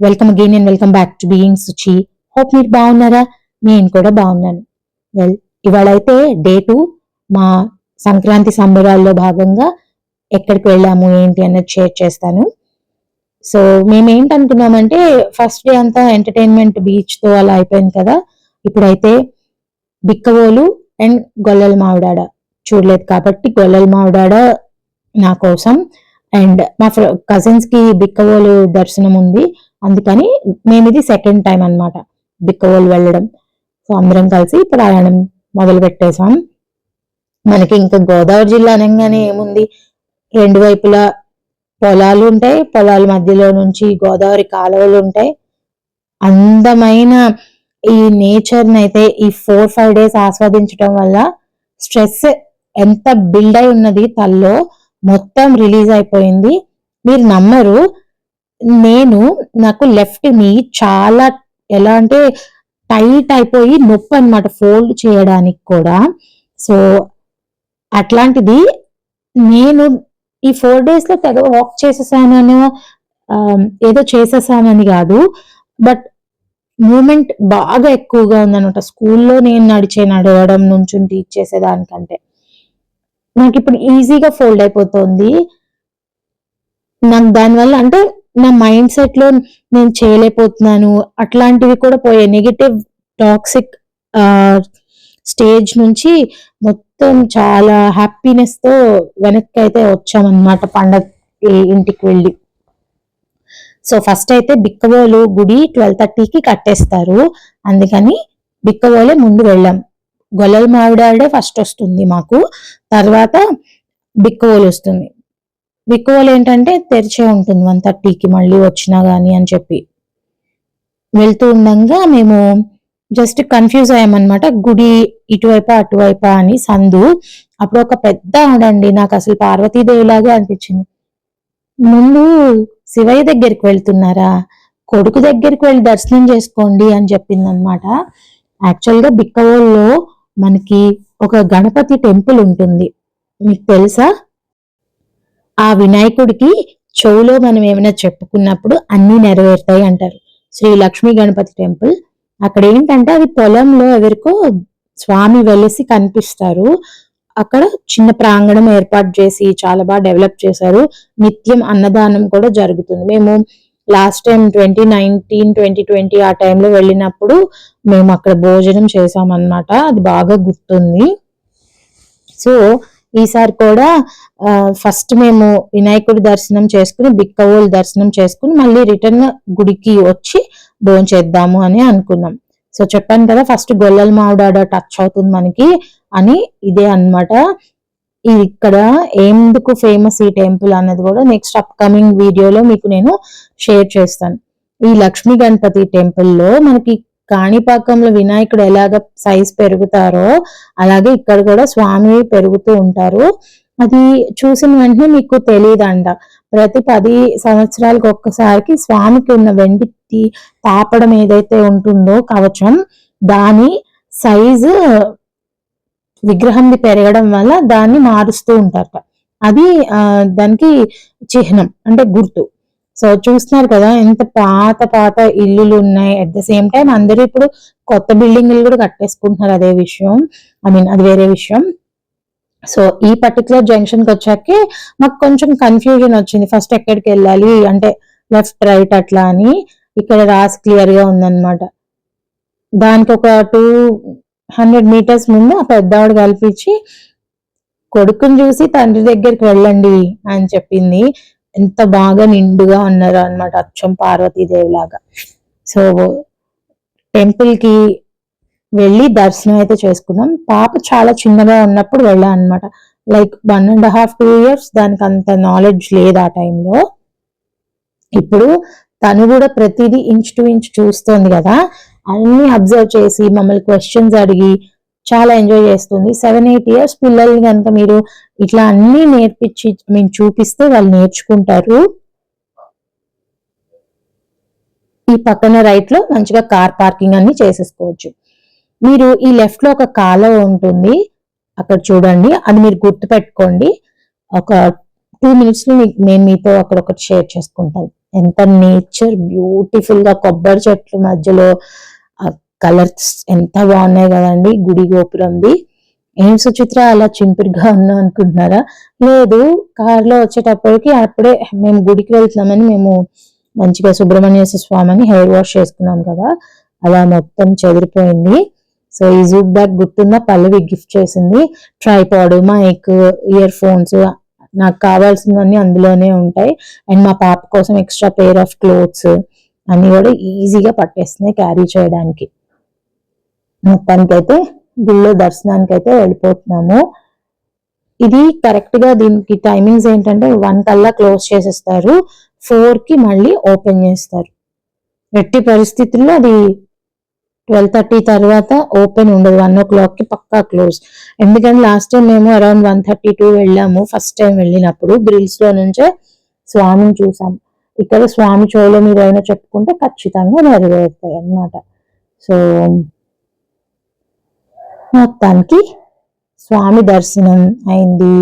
Welcome again and welcome back to being Suchi hope మీరు బాగున్నారా? నేను కూడా బాగున్నాను. వెల్ ఇవాళ అయితే డే టూ మా సంక్రాంతి సంబరాల్లో భాగంగా ఎక్కడికి వెళ్ళాము ఏంటి అన్నది షేర్ చేస్తాను. సో మేము ఏంటనుకున్నామంటే ఫస్ట్ డే అంతా ఎంటర్టైన్మెంట్ బీచ్తో అలా అయిపోయింది కదా. ఇప్పుడైతే బిక్కవోలు అండ్ గొల్లల మావిడాడ. చూడలేదు కాబట్టి గొల్లల మావిడాడ నా కోసం. అండ్ మా కజిన్స్ కజిన్స్కి బిక్కవోలు దర్శనం ఉంది అందుకని మేము ఇది సెకండ్ టైం అన్నమాట. బిక్కవోలు వెళ్ళడం. సో అందరం కలిసి ప్రయాణం మొదలు పెట్టేశాం. మనకి ఇంకా గోదావరి జిల్లా అనగానే ఏముంది? రెండు వైపులా పొలాలు ఉంటాయి. పొలాల మధ్యలో నుంచి గోదావరి కాలువలు ఉంటాయి. అందమైన ఈ నేచర్ని అయితే ఈ ఫోర్ ఫైవ్ డేస్ ఆస్వాదించడం వల్ల స్ట్రెస్ ఎంత బిల్డ్ అయి ఉన్నది తల్లో మొత్తం రిలీజ్ అయిపోయింది. మీరు నమ్మరు నేను నాకు లెఫ్ట్ నీ చాలా ఎలా అంటే టైట్ అయిపోయి నొప్పి అనమాట ఫోల్డ్ చేయడానికి కూడా. సో అట్లాంటిది నేను ఈ ఫోర్ డేస్లో తెగ వాక్ చేసేసానని ఏదో చేసేసానని కాదు. బట్ మూమెంట్ బాగా ఎక్కువగా ఉందనమాట స్కూల్లో నేను నడిచే నడవడం నుంచి టీచ్ చేసేదానికంటే. నాకు ఇప్పుడు ఈజీగా ఫోల్డ్ అయిపోతుంది. నాకు దానివల్ల అంటే నా మైండ్ సెట్లో నేను చేయలేకపోతున్నాను. అట్లాంటివి కూడా పోయాయి. నెగిటివ్ టాక్సిక్ స్టేజ్ నుంచి మొత్తం చాలా హ్యాపీనెస్తో వెనక్కి అయితే వచ్చామన్నమాట పండగ ఇంటికి వెళ్ళి. సో ఫస్ట్ అయితే బిక్కవోలు గుడి ట్వెల్వ్ థర్టీకి కట్టేస్తారు. అందుకని బిక్కవోలే ముందు వెళ్ళాం. గొల్లల మావిడాడే ఫస్ట్ వస్తుంది మాకు. తర్వాత బిక్కవోలు వస్తుంది. బిక్కవోలు ఏంటంటే తెరిచే ఉంటుంది వన్ థర్టీకి మళ్ళీ వచ్చినా కానీ అని చెప్పి. వెళ్తూ ఉండగా మేము జస్ట్ కన్ఫ్యూజ్ అయ్యామన్నమాట గుడి ఇటువైపా అటువైపా అని. సందు అప్పుడు ఒక పెద్ద ఆడండి నాకు అసలు పార్వతీదేవిలాగే అనిపించింది. ముందు శివయ్య దగ్గరికి వెళ్తున్నారా కొడుకు దగ్గరికి వెళ్ళి దర్శనం చేసుకోండి అని చెప్పింది అనమాట యాక్చువల్గా బిక్కవోల్లో మనకి ఒక గణపతి టెంపుల్ ఉంటుంది. మీకు తెలుసా? ఆ వినాయకుడికి చెవులో మనం ఏమైనా చెప్పుకున్నప్పుడు అన్ని నెరవేరుతాయి అంటారు. శ్రీ లక్ష్మీ గణపతి టెంపుల్. అక్కడ ఏంటంటే అది పొలంలో ఎవరికో స్వామి వెలిసి కనిపిస్తారు. అక్కడ చిన్న ప్రాంగణం ఏర్పాటు చేసి చాలా బాగా డెవలప్ చేశారు. నిత్యం అన్నదానం కూడా జరుగుతుంది. మేము last time twenty nineteen twenty twenty ఆ టైంలో వెళ్ళినప్పుడు మేము అక్కడ భోజనం చేసామన్నమాట అది బాగా గుర్తుంది. సో ఈసారి కూడా ఫస్ట్ మేము వినాయకుడి దర్శనం చేసుకుని బిక్కవోలు దర్శనం చేసుకుని మళ్ళీ రిటర్న్ గుడికి వచ్చి భోజనం చేద్దాము అని అనుకున్నాం. సో చెప్పాను కదా ఫస్ట్ గొల్లల మావిడాడ టచ్ అవుతుంది మనకి అని ఇదే అన్నమాట. ఇది ఇక్కడ ఎందుకు ఫేమస్ ఈ టెంపుల్ అన్నది కూడా నెక్స్ట్ అప్కమింగ్ వీడియోలో మీకు నేను షేర్ చేస్తాను. ఈ లక్ష్మీ గణపతి టెంపుల్లో మనకి కాణిపాకంలో వినాయకుడు ఎలాగ సైజ్ పెరుగుతారో అలాగే ఇక్కడ కూడా స్వామి పెరుగుతూ ఉంటారు. అది చూసిన వెంటనే మీకు తెలియదంట ప్రతి పది సంవత్సరాలకు ఒక్కసారికి స్వామికి ఉన్న వెండి తాపడం ఏదైతే ఉంటుందో కవచం దాని సైజు విగ్రహంది పెరగడం వల్ల దాన్ని మారుస్తూ ఉంటారట. అది దానికి చిహ్నం అంటే గుర్తు. సో చూస్తున్నారు కదా ఎంత పాత పాత ఇల్లులు ఉన్నాయి. అట్ ద సేమ్ టైం అందరూ ఇప్పుడు కొత్త బిల్డింగ్లు కూడా కట్టేసుకుంటున్నారు అదే విషయం. ఐ మీన్ అది వేరే విషయం. సో ఈ పర్టికులర్ జంక్షన్కి వచ్చాకే మాకు కొంచెం కన్ఫ్యూజన్ వచ్చింది. ఫస్ట్ ఎక్కడికి వెళ్ళాలి? అంటే లెఫ్ట్ రైట్ అట్లా అని. ఇక్కడ రాసి క్లియర్గా ఉందన్నమాట. దానికి ఒక టూ హండ్రెడ్ మీటర్స్ ముందు ఆ పెద్దవాడు కల్పించి కొడుకుని చూసి తండ్రి దగ్గరికి వెళ్ళండి అని చెప్పింది. ఎంత బాగా నిండుగా ఉన్నారు అన్నమాట అచ్చం పార్వతీదేవి లాగా సో టెంపుల్కి వెళ్ళి దర్శనం అయితే చేసుకున్నాం. పాప చాలా చిన్నగా ఉన్నప్పుడు వెళ్ళా అనమాట like one and half two years దానికి అంత నాలెడ్జ్ లేదు ఆ టైంలో. ఇప్పుడు తను కూడా ప్రతిదీ ఇంచ్ టు ఇంచ్ చూస్తుంది కదా. అన్ని అబ్జర్వ్ చేసి మమ్మల్ని క్వశ్చన్స్ అడిగి చాలా ఎంజాయ్ చేస్తుంది. సెవెన్ ఎయిట్ ఇయర్స్ పిల్లల్ని కనుక మీరు ఇట్లా అన్ని నేర్పించి మేము చూపిస్తే వాళ్ళు నేర్చుకుంటారు. ఈ పక్కన రైట్లో మంచిగా కార్ పార్కింగ్ అన్ని చేసేసుకోవచ్చు. మీరు ఈ లెఫ్ట్లో ఒక కాలువ ఉంటుంది. అక్కడ చూడండి. అది మీరు గుర్తు పెట్టుకోండి ఒక టూ మినిట్స్లో నేను మీతో అక్కడ ఒకటి షేర్ చేసుకుంటాను. ఎంత నేచర్ బ్యూటిఫుల్గా కొబ్బరి చెట్ల మధ్యలో కలర్స్ ఎంత బాగున్నాయి కదండి గుడి గోపురంది. ఏం సుచిత్ర అలా చింపిరిగా ఉన్నా అనుకుంటున్నారా? లేదు కార్లో వచ్చేటప్పటికి అప్పుడే మేము గుడికి వెళ్తున్నామని మేము మంచిగా సుబ్రహ్మణ్య స్వామిని హెయిర్ వాష్ చేసుకున్నాం కదా అలా మొత్తం చెదిరిపోయింది. సో ఈ జూక్ బ్యాగ్ గుర్తున్న పల్లవి గిఫ్ట్ చేసింది. ట్రైపాడ్ మైక్ ఇయర్ ఫోన్స్ నాకు కావాల్సినవన్నీ అందులోనే ఉంటాయి. అండ్ మా పాప కోసం ఎక్స్ట్రా పేర్ ఆఫ్ క్లోత్స్ అన్నీ కూడా ఈజీగా పట్టేస్తున్నాయి క్యారీ చేయడానికి. మొత్తానికైతే గుళ్ళో దర్శనానికి అయితే వెళ్ళిపోతున్నాము. ఇది కరెక్ట్గా దీనికి టైమింగ్స్ ఏంటంటే వన్ కల్లా క్లోజ్ చేసేస్తారు. ఫోర్కి మళ్ళీ ఓపెన్ చేస్తారు. ఎట్టి పరిస్థితుల్లో అది ట్వెల్వ్ థర్టీ తర్వాత ఓపెన్ ఉండదు. వన్ ఓ క్లాక్కి పక్కా క్లోజ్ ఎందుకంటే లాస్ట్ టైం మేము అరౌండ్ వన్ థర్టీ టూ వెళ్ళాము. ఫస్ట్ టైం వెళ్ళినప్పుడు గ్రిల్స్లో నుంచే స్వామిని చూసాం. ఇక్కడ స్వామి చోళ మీద అయినా చెప్పుకుంటే ఖచ్చితంగా నెరవేరుతాయి అన్నమాట. సో మొత్తానికి స్వామి దర్శనం అయింది.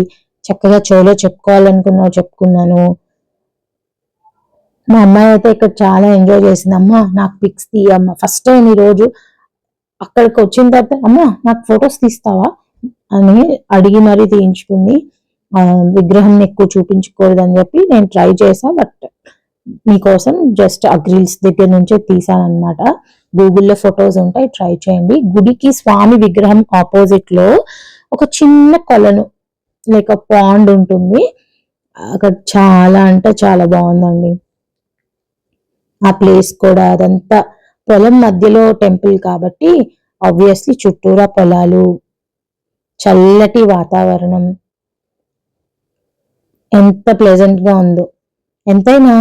చక్కగా చెవిలో చెప్పుకోవాలనుకున్నావు చెప్పుకున్నాను. మా అమ్మాయి అయితే ఇక్కడ చాలా ఎంజాయ్ చేసింది. అమ్మ నాకు పిక్స్ తీయమ్మ. ఫస్ట్ టైం ఈ రోజు అక్కడికి వచ్చిన తర్వాత అమ్మ నాకు ఫొటోస్ తీస్తావా అని అడిగి మరీ తీయించుకుంది. విగ్రహం ఎక్కువ చూపించకూడదని చెప్పి నేను ట్రై చేసా బట్ మీకోసం జస్ట్ అగ్రిల్స్ దగ్గర నుంచే తీసాను గూగుల్లో ఫొటోస్ ఉంటాయి ట్రై చేయండి. గుడికి స్వామి విగ్రహం ఆపోజిట్లో ఒక చిన్న కొలను లేక పాండ్ ఉంటుంది. అక్కడ చాలా అంటే చాలా బాగుందండి. ఆ ప్లేస్ కూడా అదంతా పొలం మధ్యలో టెంపుల్ కాబట్టి ఆబ్వియస్లీ చుట్టూరా పొలాలు చల్లటి వాతావరణం. ఎంత ప్లెజెంట్గా ఉందో. ఎంతైనా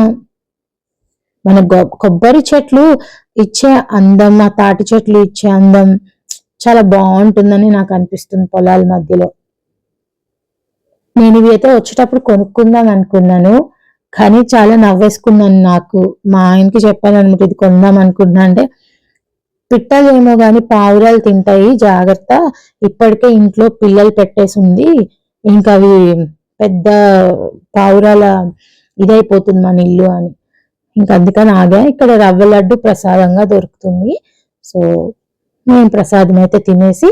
మన కొబ్బరి చెట్లు ఇచ్చే అందం ఆ తాటి చెట్లు ఇచ్చే అందం చాలా బాగుంటుందని నాకు అనిపిస్తుంది పొలాల మధ్యలో. నేను ఇవి అయితే వచ్చేటప్పుడు కొనుక్కుందాం అనుకున్నాను కానీ చాలా నవ్వేసుకున్నాను నాకు. మా ఆయనకి చెప్పాను అనమాట ఇది కొందాం అనుకున్నా అంటే పిట్టలేమో కానీ పావురాలు తింటాయి జాగ్రత్త. ఇప్పటికే ఇంట్లో పిల్లలు పెట్టేసి ఉంది. ఇంకా అవి పెద్ద పావురాల ఇదైపోతుంది మన ఇల్లు అని. ఇంకా అందుకని ఆగా. ఇక్కడ రవ్వ లడ్డు ప్రసాదంగా దొరుకుతుంది. సో మేము ప్రసాదం అయితే తినేసి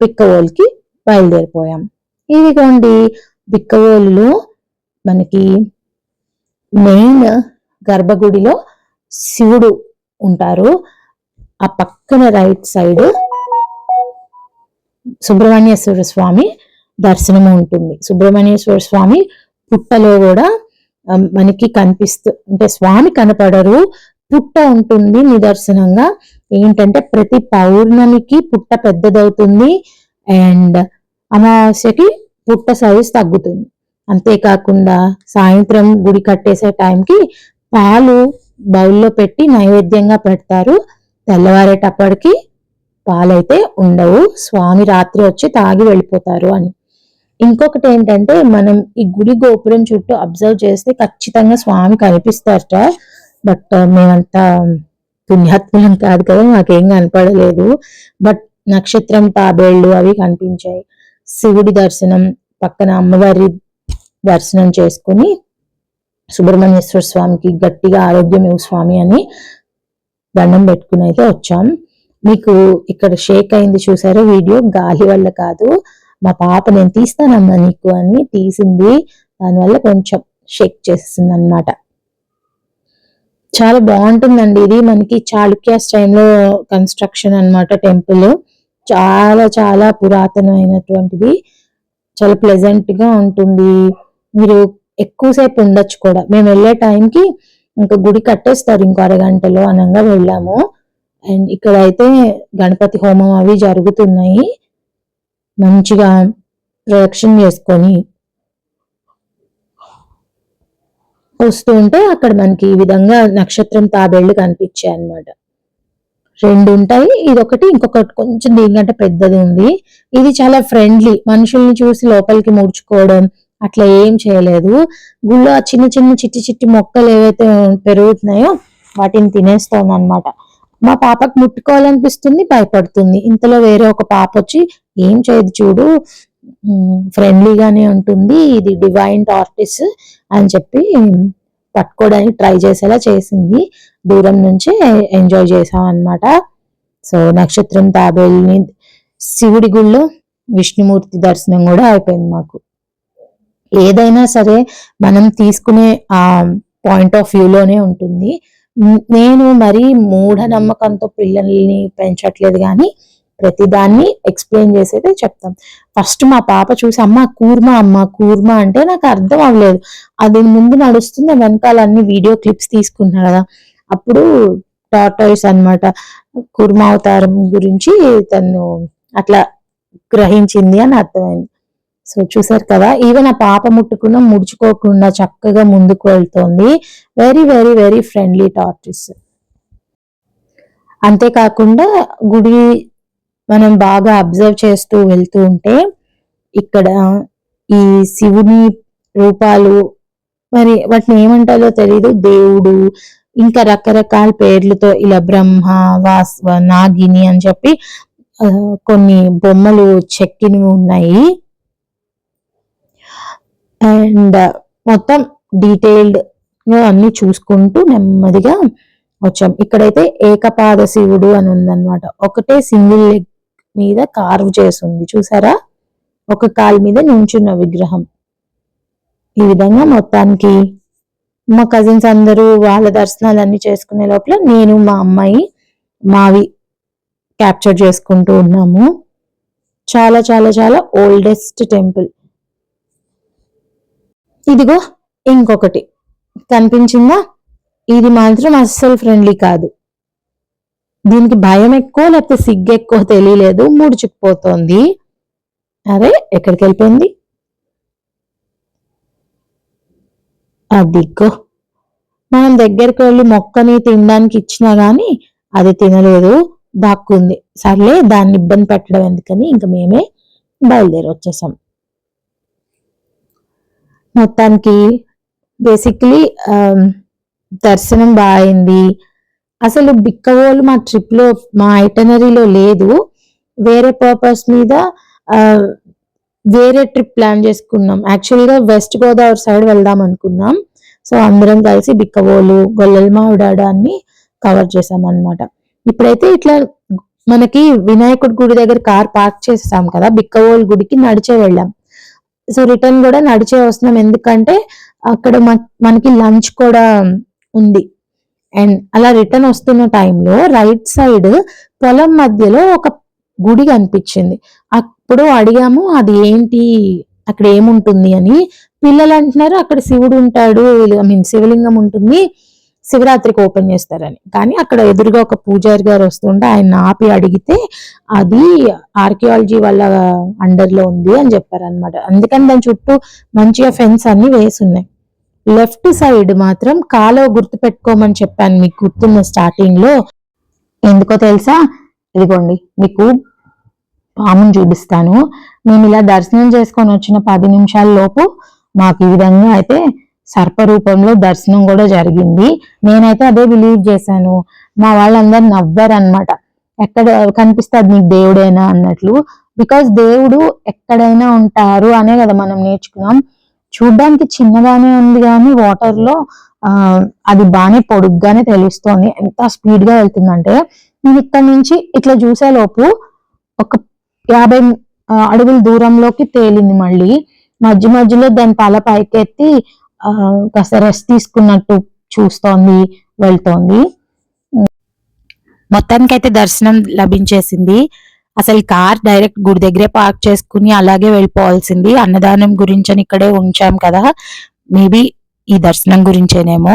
బిక్కవోలుకి బయలుదేరిపోయాం. ఇదిగోండి బిక్కవోలులో మనకి మెయిన్ గర్భగుడిలో శివుడు ఉంటారు. ఆ పక్కన రైట్ సైడ్ సుబ్రహ్మణ్యేశ్వర స్వామి దర్శనం ఉంటుంది. సుబ్రహ్మణ్యేశ్వర స్వామి పుట్టలో కూడా మనకి కనిపిస్తూ అంటే స్వామి కనపడరు పుట్ట ఉంటుంది నిదర్శనంగా. ఏంటంటే ప్రతి పౌర్ణమికి పుట్ట పెద్దదవుతుంది అండ్ అమావాస్యకి పుట్ట సైజ్ తగ్గుతుంది. అంతేకాకుండా సాయంత్రం గుడి కట్టేసే టైంకి పాలు బౌల్లో పెట్టి నైవేద్యంగా పెడతారు. తెల్లవారేటప్పటికి పాలైతే ఉండవు. స్వామి రాత్రి వచ్చి తాగి వెళ్ళిపోతారు అని. ఇంకొకటి ఏంటంటే మనం ఈ గుడి గోపురం చుట్టూ అబ్జర్వ్ చేస్తే ఖచ్చితంగా స్వామి కనిపిస్తారట. బట్ uh, మేమంతా పుణ్యాత్ములం కాదు కదా మాకేం కనపడలేదు. బట్ నక్షత్రం తాబేళ్ళు అవి కనిపించాయి. శివుడి దర్శనం పక్కన అమ్మవారి దర్శనం చేసుకుని సుబ్రహ్మణ్యేశ్వర స్వామికి గట్టిగా ఆరోగ్యం ఇవ్వు స్వామి అని దండం పెట్టుకుని అయితే వచ్చాం. మీకు ఇక్కడ షేక్ అయింది చూసారో? వీడియో గాలి వల్ల కాదు. మా పాప నేను తీస్తానమ్మా నీకు అని తీసింది. దానివల్ల కొంచెం షేక్ చేసింది అనమాట చాలా బాగుంటుందండి ఇది. మనకి చాళుక్యాస్ టైంలో కన్స్ట్రక్షన్ అన్నమాట టెంపుల్. చాలా చాలా పురాతనమైనటువంటిది. చాలా ప్లెజెంట్గా ఉంటుంది. మీరు ఎక్కువసేపు ఉండొచ్చు కూడా. మేము వెళ్ళే టైంకి ఇంకా గుడి కట్టేస్తారు ఇంకో అరగంటలో అనంగా వెళ్ళాము. అండ్ ఇక్కడ అయితే గణపతి హోమం అవి జరుగుతున్నాయి. మంచిగా ప్రొడక్షన్ చేసుకొని వస్తూ ఉంటే అక్కడ మనకి ఈ విధంగా నక్షత్రం తాబేళ్ళు కనిపించాయి అన్నమాట. రెండు ఉంటాయి ఇది ఒకటి ఇంకొకటి కొంచెం దీనికంటే పెద్దది ఉంది. ఇది చాలా ఫ్రెండ్లీ మనుషుల్ని చూసి లోపలికి ముడుచుకోవడం అట్లా ఏం చేయలేదు. గుళ్ళో ఆ చిన్న చిన్న చిట్టి చిట్టి మొక్కలు ఏవైతే పెరుగుతున్నాయో వాటిని తినేస్తోంది అనమాట మా పాపకు ముట్టుకోవాలనిపిస్తుంది భయపడుతుంది. ఇంతలో వేరే ఒక పాప వచ్చి ఏం చేయదు చూడు. ఫ్రెండ్లీగానే ఉంటుంది. ఇది డివైన్ టార్టిస్ అని చెప్పి పట్టుకోవడానికి ట్రై చేసేలా చేసింది. దూరం నుంచి ఎంజాయ్ చేసాం అన్నమాట సో నక్షత్రం తాబేల్ని శివుడి గుళ్ళో విష్ణుమూర్తి దర్శనం కూడా అయిపోయింది మాకు. ఏదైనా సరే మనం తీసుకునే ఆ పాయింట్ ఆఫ్ వ్యూలోనే ఉంటుంది. నేను మరీ మూఢనమ్మకంతో పిల్లల్ని పెంచట్లేదు కానీ ప్రతిదాన్ని ఎక్స్ప్లెయిన్ చేసేదే చెప్తాం. ఫస్ట్ మా పాప చూసి అమ్మ కూర్మా అమ్మ కూర్మా అంటే నాకు అర్థం అవ్వలేదు. అది ముందు నడుస్తుంది వెనకాల అన్ని వీడియో క్లిప్స్ తీసుకున్నా కదా. అప్పుడు టాటాయిస్ అన్నమాట కుర్మా అవతారం గురించి తను అట్లా గ్రహించింది అని అర్థమైంది. సో చూసారు కదా ఈవెన్ ఆ పాప ముట్టుకున్న ముడుచుకోకుండా చక్కగా ముందుకు వెళ్తోంది. Very very very friendly tortoise అంతేకాకుండా గుడి మనం బాగా అబ్జర్వ్ చేస్తూ వెళ్తూ ఉంటే ఇక్కడ ఈ శివుని రూపాలు మరి వాటిని ఏమంటారో తెలియదు దేవుడు ఇంకా రకరకాల పేర్లతో ఇలా బ్రహ్మ వాస్వ నాగిని అని చెప్పి కొన్ని బొమ్మలు చెక్కినవి ఉన్నాయి. అండ్ మొత్తం డీటెయిల్డ్ అన్ని చూసుకుంటూ నెమ్మదిగా వచ్చాం. ఇక్కడైతే ఏకపాద శివుడు అని ఉందన్నమాట. ఒకటే సింగిల్ లెగ్ మీద కార్వ్ చేసి ఉంది చూసారా? ఒక కాలు మీద నుంచున్న విగ్రహం. ఈ విధంగా మొత్తానికి మా కజిన్స్ అందరూ వాళ్ళ దర్శనాలు అన్ని చేసుకునే లోపల నేను మా అమ్మాయి మావి క్యాప్చర్ చేసుకుంటూ ఉన్నాము. చాలా చాలా చాలా ఓల్డెస్ట్ టెంపుల్ ఇదిగో ఇంకొకటి. కనిపించిందా? ఇది మాత్రం అస్సలు ఫ్రెండ్లీ కాదు. దీనికి భయం ఎక్కువ లేకపోతే సిగ్గు ఎక్కువ తెలియలేదు ముడుచుకుపోతోంది. అరే ఎక్కడికి వెళ్ళిపోయింది? అదిగో మనం దగ్గరికి వెళ్ళి మొక్కని తినడానికి ఇచ్చినా గాని అది తినలేదు దాక్కుంది. సర్లే దాన్ని ఇబ్బంది పెట్టడం ఎందుకని ఇంకా మేమే బయలుదేరి వచ్చేసాం. మొత్తానికి బేసిక్లీ దర్శనం బాగా అయింది అసలు బిక్కవోలు మా ట్రిప్లో మా ఐటనరీలో లేదు. వేరే పర్పస్ మీద వేరే ట్రిప్ ప్లాన్ చేసుకున్నాం. యాక్చువల్గా వెస్ట్ గోదావరి సైడ్ వెళ్దాం అనుకున్నాం. సో అందరం కలిసి బిక్కవోలు గొల్లల మావిడాడ అన్ని కవర్ చేసాం అన్నమాట ఇప్పుడైతే ఇట్లా మనకి వినాయకుడి గుడి దగ్గర కార్ పార్క్ చేసాం కదా బిక్కవోలు గుడికి నడిచే వెళ్ళాం. సో రిటర్న్ కూడా నడిచే వస్తున్నాం. ఎందుకంటే అక్కడ మనకి లంచ్ కూడా ఉంది. అండ్ అలా రిటర్న్ వస్తున్న టైంలో రైట్ సైడ్ పొలం మధ్యలో ఒక గుడి కనిపించింది. అప్పుడు అడిగాము అది ఏంటి? అక్కడ ఏముంటుంది? అని. పిల్లలు అంటున్నారు అక్కడ శివుడు ఉంటాడు ఐ మీన్ శివలింగం ఉంటుంది శివరాత్రికి ఓపెన్ చేస్తారని. కానీ అక్కడ ఎదురుగా ఒక పూజారి గారు వస్తుంటే ఆయన ఆపి అడిగితే అది ఆర్కియాలజీ వాళ్ళ అండర్లో ఉంది అని చెప్పారనమాట అందుకని దాని చుట్టూ మంచిగా ఫెన్స్ అన్ని వేసి ఉన్నాయి. లెఫ్ట్ సైడ్ మాత్రం కాలో గుర్తు పెట్టుకోమని చెప్పాను మీకు గుర్తున్న స్టార్టింగ్లో ఎందుకో తెలుసా? ఇదిగోండి మీకు పాముని చూపిస్తాను. మేము ఇలా దర్శనం చేసుకొని వచ్చిన పది నిమిషాల లోపు మాకు ఈ విధంగా అయితే సర్ప రూపంలో దర్శనం కూడా జరిగింది. నేనైతే అదే బిలీవ్ చేశాను. మా వాళ్ళందరూ నవ్వారు అనమాట ఎక్కడ కనిపిస్తే అది నీకు దేవుడేనా అన్నట్లు. బికాస్ దేవుడు ఎక్కడైనా ఉంటారు అనే కదా మనం నేర్చుకున్నాం. చూడ్డానికి చిన్నగానే ఉంది కానీ వాటర్లో ఆ అది బాగానే పొడుగ్గానే తెలుస్తోంది. ఎంత స్పీడ్గా వెళ్తుందంటే నేను ఇక్కడ నుంచి ఇట్లా చూసే లోపు ఒక యాభై అడుగుల దూరంలోకి తేలింది మళ్ళీ. మధ్య మధ్యలో దాని తల పైకెత్తి ఆ కాస్త రెస్ట్ తీసుకున్నట్టు చూస్తోంది వెళ్తోంది. మొత్తానికైతే దర్శనం లభించేసింది. అసలు కార్ డైరెక్ట్ గుడి దగ్గరే పార్క్ చేసుకుని అలాగే వెళ్ళిపోవాల్సింది. అన్నదానం గురించి అని ఇక్కడే ఉంచాం కదా. మేబీ ఈ దర్శనం గురించేనేమో.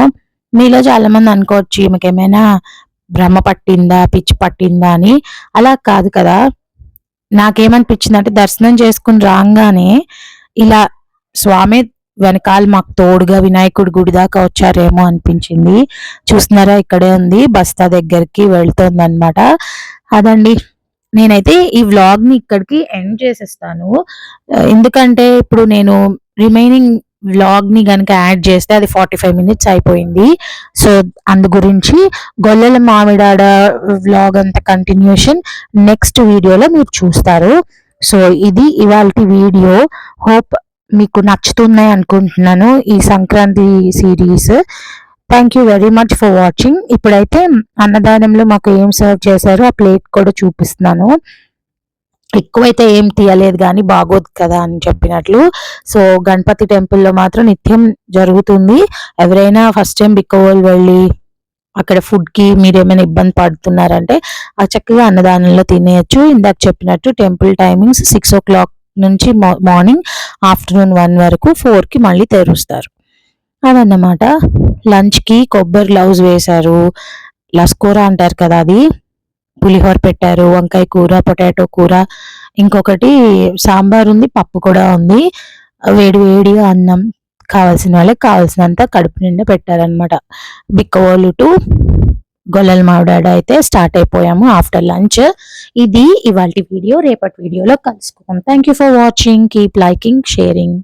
మీలో చాలా మంది అనుకోవచ్చు ఈమెకేమైనా భ్రమ పట్టిందా పిచ్చి పట్టిందా అని. అలా కాదు కదా. నాకేమనిపించింది అంటే దర్శనం చేసుకుని రాగానే ఇలా స్వామి వెనకాల మాకు తోడుగా వినాయకుడి గుడి దాకా వచ్చారేమో అనిపించింది. చూస్తున్నారా ఇక్కడే ఉంది. బస్తా దగ్గరికి వెళ్తుంది అదండి. నేనైతే ఈ వ్లాగ్ని ఇక్కడికి ఎండ్ చేసేస్తాను. ఎందుకంటే ఇప్పుడు నేను రిమైనింగ్ వ్లాగ్ని యాడ్ చేస్తే అది ఫార్టీ ఫైవ్ మినిట్స్ అయిపోయింది. సో అందు గురించి గొల్లెల మామిడాడ వ్లాగ్ అంత కంటిన్యూషన్ నెక్స్ట్ వీడియోలో మీరు చూస్తారు. సో ఇది ఇవాళ వీడియో. హోప్ మీకు నచ్చుతున్నాయి అనుకుంటున్నాను ఈ Sankranti series thank you very much for watching ఇప్పుడైతే అన్నదానంలో మాకు ఏం సర్వ్ చేశారో ఆ ప్లేట్ కూడా చూపిస్తున్నాను. ఎక్కువైతే ఏం తీయలేదు కానీ బాగోదు కదా అని చెప్పినట్లు. సో గణపతి టెంపుల్లో మాత్రం నిత్యం జరుగుతుంది. ఎవరైనా ఫస్ట్ టైం బిక్కవోలు వెళ్ళి అక్కడ ఫుడ్కి మీరు ఏమైనా ఇబ్బంది పడుతున్నారంటే ఆ చక్కగా అన్నదానంలో తినేయచ్చు. ఇందాక చెప్పినట్టు temple timings six o'clock నుంచి మార్నింగ్ ఆఫ్టర్నూన్ వన్ వరకు ఫోర్కి మళ్ళీ తెరుస్తారు. అదన్నమాట. లంచ్కి కొబ్బరి గ్లౌజ్ వేశారు. లస్కూర అంటారు కదా అది. పులిహోర పెట్టారు. వంకాయ కూర పొటాటో కూర. ఇంకొకటి సాంబార్ ఉంది పప్పు కూడా ఉంది. వేడి వేడిగా అన్నం కావాల్సిన వాళ్ళకి కావాల్సినంత కడుపు నిండా పెట్టారనమాట బిక్కవోలు టు గొల్లల మావిడాడ అయితే స్టార్ట్ అయిపోయాము ఆఫ్టర్ లంచ్ ఇది ఇవాళ వీడియో. రేపటి వీడియోలో కలుసుకుందాం. Thank you for watching keep liking sharing